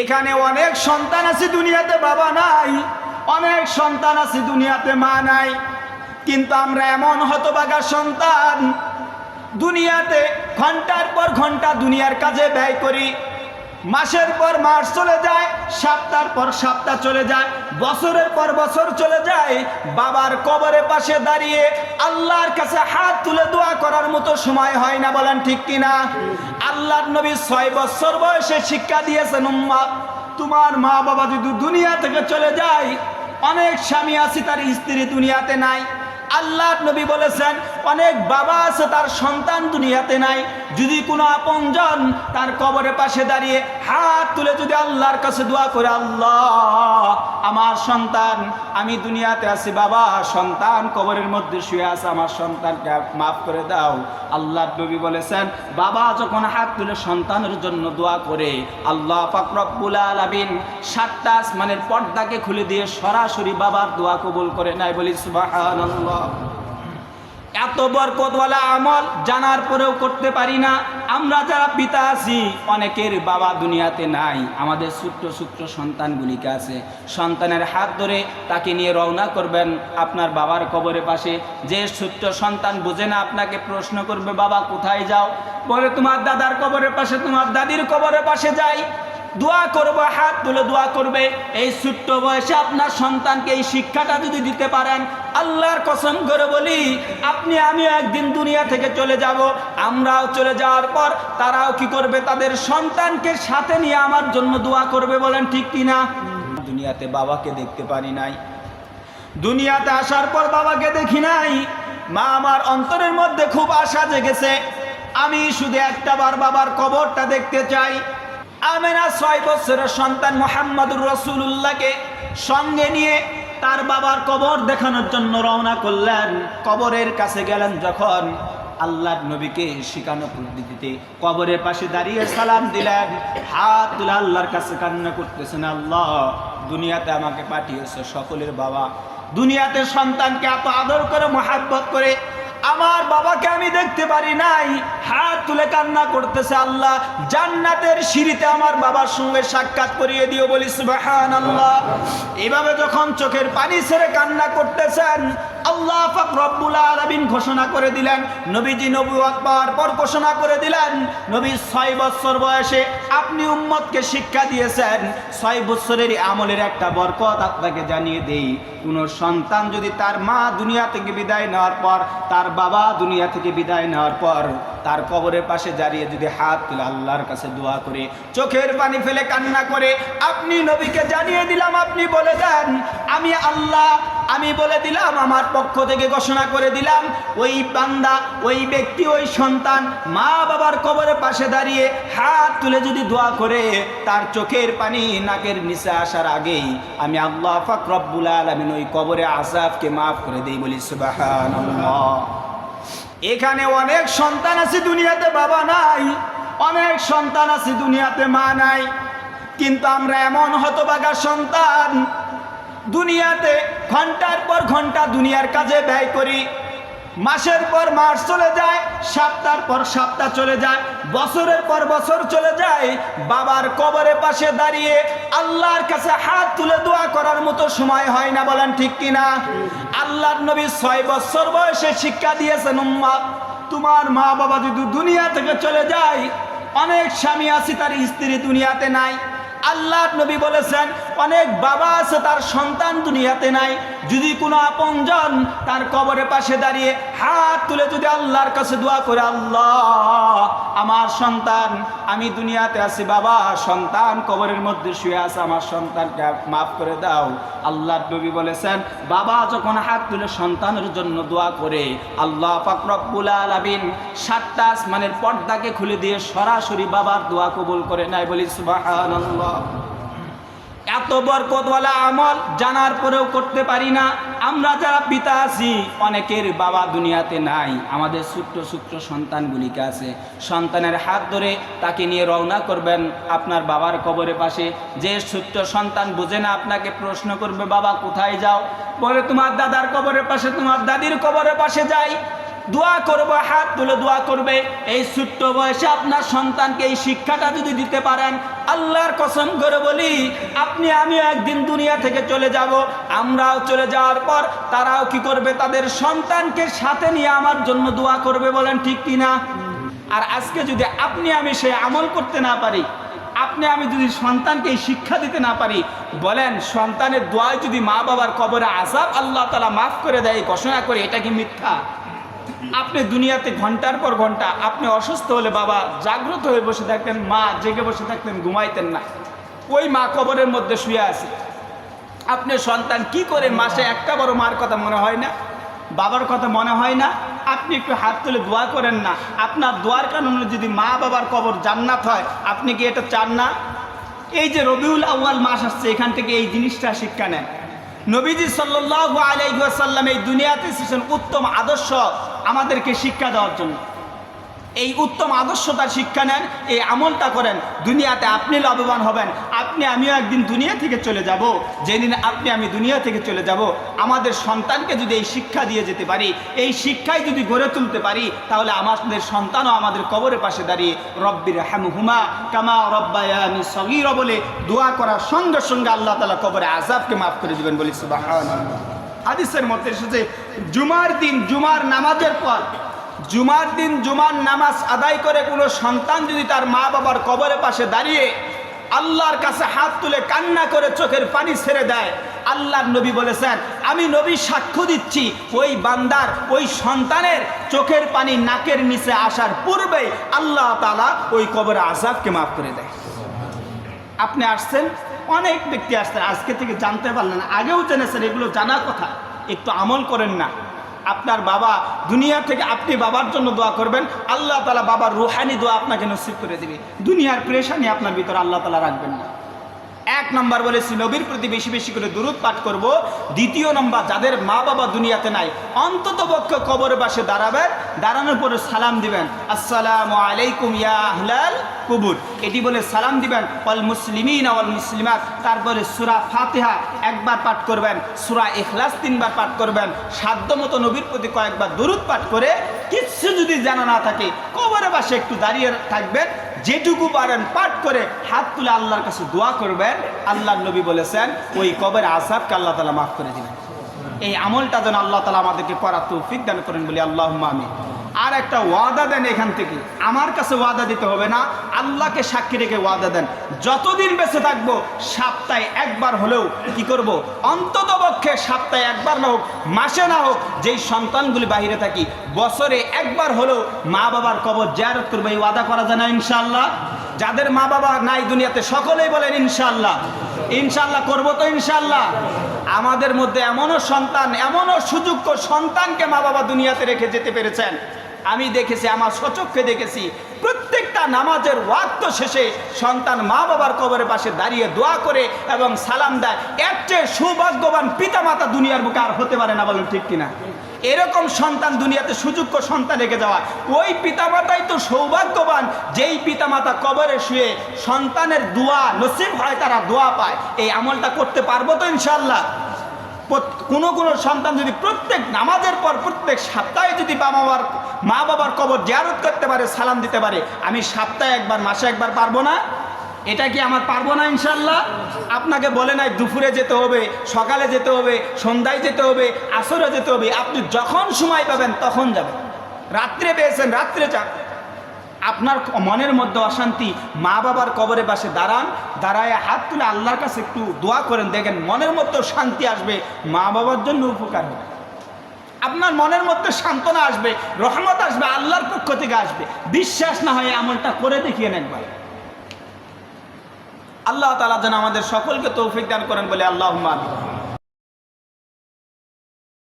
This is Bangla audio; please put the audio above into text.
এখানে অনেক সন্তান আছে দুনিয়াতে, বাবা নাই। অনেক সন্তান আছে দুনিয়াতে, মা নাই। কিন্তু আমরা এমন হতবাগা সন্তান, দুনিয়াতে ঘণ্টার পর ঘণ্টা দুনিয়ার কাজে ব্যয় করি। মাসের পর মাস চলে যায় সপ্তাহ পর সপ্তাহ চলে যায়, বছরের পর বছর চলে যায়, বাবার কবরের পাশে দাঁড়িয়ে আল্লাহর কাছে হাত তুলে দোয়া করার মতো সময় হয় না, বলেন ঠিক কিনা? আল্লাহর নবী ছয় বছর বয়সে শিক্ষা দিয়েছেন, উম্মা, তোমার মা বাবা যদি দুনিয়া থেকে চলে যায়, অনেক স্বামী আছে, তার স্ত্রী দুনিয়াতে নাই। আল্লাহর নবী বলেছেন অনেক বাবা আছে, তার সন্তান দুনিয়াতে নাই। যদি কোনো আপনজন তার কবরের পাশে দাঁড়িয়ে হাত তুলে যদি আল্লাহর কাছে দোয়া করে, আল্লাহ, আমার সন্তান, আমি দুনিয়াতে আছি, বাবা, সন্তান কবরের মধ্যে শুয়ে আছে, আমার সন্তানকে মাফ করে দাও। আল্লাহ নবী বলেছেন, বাবা যখন হাত তুলে সন্তানের জন্য দোয়া করে, আল্লাহ ফাকরবুল আলামিন সাতটা আসমানের পর্দাকে খুলে দিয়ে সরাসরি বাবার দোয়া কবুল করে নাই বলি, সুবহানাল্লাহ। এত বরকতওয়ালা আমল জানার পরেও করতে পারি না। আমরা যারা পিতা আছি, অনেকের বাবা দুনিয়াতে নাই। আমাদের ছোট্ট ছোট্ট সন্তানগুলিকে আছে। সন্তানের হাত ধরে তাকে নিয়ে রওনা করবেন আপনার বাবার কবরের পাশে। যে ছোট্ট সন্তান বুঝে না আপনাকে প্রশ্ন করবে, বাবা, কোথায় যাও? বলে, তোমার দাদার কবরের পাশে, তোমার দাদির কবরের পাশে যাই। দোয়া করব, হাত তুলে দোয়া করবে। এই ছোট্ট বয়সে আপনার সন্তানকে এই শিক্ষাটা যদি দিতে পারেন আল্লাহর কসম করে বলি, আপনি আমিও একদিন দুনিয়া থেকে চলে যাব, আমরাও চলে যাওয়ার পর তারাও কি করবে? তাদের সন্তানকে সাথে নিয়ে আমার জন্য দোয়া করবে বলেন ঠিক কিনা দুনিয়াতে বাবাকে দেখতে পারি নাই। দুনিয়াতে আসার পর বাবাকে দেখি নাই। মা আমার অন্তরের মধ্যে খুব আশা জেগেছে। আমি শুধু একটা বার বাবার কবরটা দেখতে চাই। আমেনা ছয় বছরের সন্তান মোহাম্মদুর রসুল্লাহকে সঙ্গে নিয়ে তার বাবার কবর দেখানোর জন্য রওনা করলেন। কবরের কাছে গেলেন যখন আল্লাহর নবীকে শিখানো পদ্ধতিতে কবরের পাশে দাঁড়িয়ে সালাম দিলেন। হাত তুলে আল্লাহর কাছে কান্না করতেছেন, আল্লাহ, দুনিয়াতে আমাকে পাঠিয়েছে সকলের বাবা। দুনিয়াতে সন্তানকে এত আদর করে, মহাব্বত করে আমার বাবাকে আমি দেখতে পারি নাই। হাত তুলে কান্না করতেছে আল্লাহ। জান্নাতের সিঁড়িতে আমার বাবার সঙ্গে সাক্ষাৎ করিয়ে দিও বলিস এভাবে যখন চোখের পানি ছেড়ে কান্না করতেছেন আল্লাহ রব্বুল আলামিন ঘোষণা করে দিলেন, নবীজি নবী আকবর পর ঘোষণা করে দিলেন, নবী ছয় বছর বয়সে আপনি উম্মতকে শিক্ষা দিয়েছেন, ছয় বছরের আমলের একটা বরকত আপনাকে জানিয়ে দেই। কোন সন্তান যদি তার মা দুনিয়া থেকে বিদায় নেওয়ার পর, তার বাবা দুনিয়া থেকে বিদায় নেওয়ার পর তার কবরের পাশে দাঁড়িয়ে যদি হাত তুলে আল্লাহর কাছে দোয়া করে, চোখের পানি ফেলে কান্না করে, আপনি নবীকে জানিয়ে দিলাম, আপনি বলে দেন, আমি আল্লাহ, আমি বলে দিলাম, আমার পক্ষ থেকে ঘোষণা করে দিলাম, ওই বান্দা, ওই ব্যক্তি, ওই সন্তান মা বাবার কবরের পাশে দাঁড়িয়ে হাত তুলে যদি দোয়া করে, তার চোখের পানি নাকের নিচে আসার আগেই আমি আল্লাহ ফাক রব্বুল আলমিন ওই কবরে আসাফকে মাফ করে দিই বলি সুবাহান এখানে অনেক সন্তান আছে দুনিয়াতে, বাবা নাই। অনেক সন্তান আছে দুনিয়াতে, মা নাই। কিন্তু আমরা এমন হতবাগা সন্তান, দুনিয়াতে ঘণ্টার পর ঘণ্টা দুনিয়ার কাজে ব্যয় করি। মাসের পর মাস চলে যায়, সপ্তাহ পর সপ্তাহ চলে যায়, বছরের পর বছর চলে যায়, বাবার কবরের পাশে দাঁড়িয়ে আল্লাহর কাছে হাত তুলে দোয়া করার মতো সময় হয় না, বলেন ঠিক কিনা আল্লাহর নবী ছয় বছর বয়সে শিক্ষা দিয়েছেন, উম্মা, তোমার মা বাবা যদি দুনিয়া থেকে চলে যায়, অনেক স্বামী আছে, তার স্ত্রী দুনিয়াতে নাই। আল্লাহ নবী বলেছেন অনেক বাবা আছে, তার সন্তান দুনিয়াতে নাই। যদি কোনো আপনজন তার কবরের পাশে দাঁড়িয়ে হাত তুলে যদি আল্লাহর কাছে দোয়া করে, আল্লাহ, আমার সন্তান, আমি দুনিয়াতে আছি, বাবা, সন্তান কবরের মধ্যে শুয়ে আছে, আমার সন্তানকে মাফ করে দাও। আল্লাহ নবী বলেছেন, বাবা যখন হাত তুলে সন্তানের জন্য দোয়া করে, আল্লাহ ফাকরবুল আলামিন সাতটা আসমানের পর্দাকে খুলে দিয়ে সরাসরি বাবার দোয়া কবুল করে নাই বলি, সুবহানাল্লাহ। এত বরকতওয়ালা আমল জানার পরেও করতে পারি না। আমরা যারা পিতা আছি, অনেকের বাবা দুনিয়াতে নাই। আমাদের ছোট্ট ছোট্ট সন্তানগুলিকে আছে। সন্তানের হাত ধরে তাকে নিয়ে রওনা করবেন আপনার বাবার কবরের পাশে। যে ছোট্ট সন্তান বুঝে না আপনাকে প্রশ্ন করবে, বাবা, কোথায় যাও? বলে, তোমার দাদার কবরের পাশে, তোমার দাদির কবরের পাশে যাই। দোয়া করব, হাত তুলে দোয়া করবে। এই ছোট্ট বয়সে আপনার সন্তানকে এই শিক্ষাটা যদি দিতে পারেন, আল্লাহর কসম করে বলি, আপনি আমিও একদিন দুনিয়া থেকে চলে যাব, আমরাও চলে যাওয়ার পর তারাও কি করবে? তাদের সন্তানকে সাথে নিয়ে আমার জন্য দোয়া করবে বলেন ঠিক কিনা আর আজকে যদি আপনি, আমি সে আমল করতে না পারি, আপনি, আমি যদি সন্তানকে এই শিক্ষা দিতে না পারি, বলেন সন্তানের দোয়ায় যদি মা বাবার কবরে আসাব আল্লাহ তালা মাফ করে দেয়, ঘোষণা করে, এটা কি মিথ্যা? আপনি দুনিয়াতে ঘণ্টার পর ঘণ্টা আপনি অসুস্থ হলে বাবা জাগ্রত হয়ে বসে থাকতেন, মা জেগে বসে থাকতেন, ঘুমাইতেন না। ওই মা কবরের মধ্যে শুয়ে আছে। আপনি সন্তান কি করে মাসে একটা বড় মার কথা মনে হয় না? বাবার কথা মনে হয় না? আপনি একটু হাত তুলে দোয়া করেন না। আপনার দোয়ার কারণে যদি মা বাবার কবর জান্নাত হয়, আপনি কি এটা চান না? এই যে রবিউল আউয়াল মাস আসছে, এখান থেকে এই জিনিসটা শিক্ষা নেন। নবীজি সাল্লাল্লাহু আলাইহি ওয়াসাল্লাম এই দুনিয়াতে এসেছেন উত্তম আদর্শ। আমাদেরকে শিক্ষা দেওয়ার জন্য। এই উত্তম আদর্শতার শিক্ষা নেন, এই আমলটা করেন। দুনিয়াতে আপনি লাভবান হবেন। আপনি, আমিও একদিন দুনিয়া থেকে চলে যাব। যেদিন আপনি, আমি দুনিয়া থেকে চলে যাব। আমাদের সন্তানকে যদি এই শিক্ষা দিয়ে যেতে পারি, এই শিক্ষায় যদি গড়ে তুলতে পারি, তাহলে আমাদের সন্তানও আমাদের কবরের পাশে দাঁড়িয়ে রব্বির হ্যাম হুমা কামা রব্বায়ানি সগির বলে দোয়া করার সঙ্গে সঙ্গে আল্লাহ তালা কবরে আজাবকে মাফ করে দিবেন বলি সুবাহ হাদিসের মধ্যে এসেছে, জুমার দিন জুমার নামাজের পর, জুমার দিন জুমার নামাজ আদায় করে কোনো সন্তান যদি তার মা বাবার কবরের পাশে দাঁড়িয়ে আল্লাহর কাছে হাত তুলে কান্না করে চোখের পানি ছেড়ে দেয়, আল্লাহর নবী বলেছেন, আমি নবী সাক্ষ্য দিচ্ছি, ওই বান্দার, ওই সন্তানের চোখের পানি নাকের নিচে আসার পূর্বেই আল্লাহ তালা ওই কবরে আজাবকে মাফ করে দেয়। আপনি আসছেন অনেক ব্যক্তি আসছেন আজকে থেকে জানতে পারলেন, আগেও জেনেছেন এগুলো জানার কথা, একটু আমল করেন না। আপনার বাবা দুনিয়া থেকে আপনি বাবার জন্য দোয়া করবেন, আল্লাহ তালা বাবার রুহানি দোয়া আপনাকে নসিব করে দেবে। দুনিয়ার প্রেশানি আপনার ভিতরে আল্লাহ তালা রাখবেন না। এক নম্বর বলেছি, নবীর প্রতি বেশি বেশি করে দূরত পাঠ করব। দ্বিতীয় নম্বর, যাদের মা বাবা দুনিয়াতে নাই অন্তত পক্ষ কবরের পাশে দাঁড়াবেন, দাঁড়ানোর পরে সালাম দিবেন। আসসালামু আলাইকুম ইয়া আহলাল কুবুর। এটি বলে সালাম দিবেন অল মুসলিমিন অল মুসলিমাত। তারপরে সুরা ফাতেহা একবার পাঠ করবেন, সুরা এখলাস তিনবার পাঠ করবেন। সাধ্য মতো নবীর প্রতি কয়েকবার দূরত পাঠ করে কিচ্ছু যদি জানা না থাকে, কবরে বাসে একটু দাঁড়িয়ে থাকবেন, যেটুকু পারেন পাঠ করে হাত তুলে আল্লাহর কাছে দোয়া করবেন। আল্লাহ নবী বলেছেন, ওই কবের আসাবকে আল্লাহ তালা মাফ করে দিবেন। এই আমলটা যেন আল্লাহ তালা আমাদেরকে করা তৌফিক দান করেন বলে আল্লাহ আমি আর একটা ওয়াদা দেন এখান থেকে। আমার কাছে ওয়াদা দিতে হবে না, আল্লাহকে সাক্ষী রেখে ওয়াদা দেন। যতদিন বেঁচে থাকব, সপ্তাহে একবার হলেও কি করব? অন্তত পক্ষে সপ্তাহে একবার না হোক, মাসে না হোক, যেই সন্তানগুলি বাহিরে থাকি, বছরে একবার হলেও মা বাবার কবর জায়ারত করব, এই ওয়াদা করা যায় না ইনশাল্লাহ যাদের মা বাবা নাই দুনিয়াতে, সকলেই বলেন ইনশাল্লাহ ইনশাল্লাহ করব তো ইনশাল্লাহ আমাদের মধ্যে এমনও সন্তান, এমনও সুযোগ্য সন্তানকে মা বাবা দুনিয়াতে রেখে যেতে পেরেছেন। আমি দেখেছি, আমার সচক্ষে দেখেছি, প্রত্যেকটা নামাজের ওয়াক্ত শেষে সন্তান মা বাবার কবরের পাশে দাঁড়িয়ে দোয়া করে এবং সালাম দেয়। এর চেয়ে সৌভাগ্যবান পিতামাতা দুনিয়ার বুকে আর হতে পারে না বলেন ঠিক কিনা? এরকম সন্তান দুনিয়াতে সুযোগ্য সন্তান রেখে যাওয়া, ওই পিতামাতাই তো সৌভাগ্যবান, যেই পিতামাতা কবরে শুয়ে সন্তানের দোয়া নসিব হয়, তারা দোয়া পায়। এই আমলটা করতে পারব তো ইনশাল্লাহ কোনো কোনো সন্তান যদি প্রত্যেক নামাজের পর প্রত্যেক সপ্তাহে যদি বাবা মার মা বাবার কবর জিয়ারত করতে পারে, সালাম দিতে পারে, আমি সপ্তাহে একবার, মাসে একবার পারব না? এটা কি আমার পারব না ইনশাল্লাহ আপনাকে বলে নাই, দুপুরে যেতে হবে, সকালে যেতে হবে, সন্ধ্যায় যেতে হবে, আসরে যেতে হবে। আপনি যখন সময় পাবেন তখন যাবেন। রাত্রে পেয়েছেন, রাত্রে যান। আপনার মনের মধ্যে অশান্তি মা বাবার কবরে পাশে দাঁড়ান, দাঁড়ায় হাত তুলে আল্লাহর কাছে একটু দোয়া করেন, দেখেন মনের মধ্যে শান্তি আসবে, মা বাবার জন্য উপকার আপনার মনের মধ্যে সান্ত্বনা আসবে, রহমত আসবে, আল্লাহর পক্ষ থেকে আসবে। বিশ্বাস না হয় আমলটা করে দেখিয়ে একবার। আল্লাহ তালা যেন আমাদের সকলকে তৌফিক দান করেন বলে আল্লাহ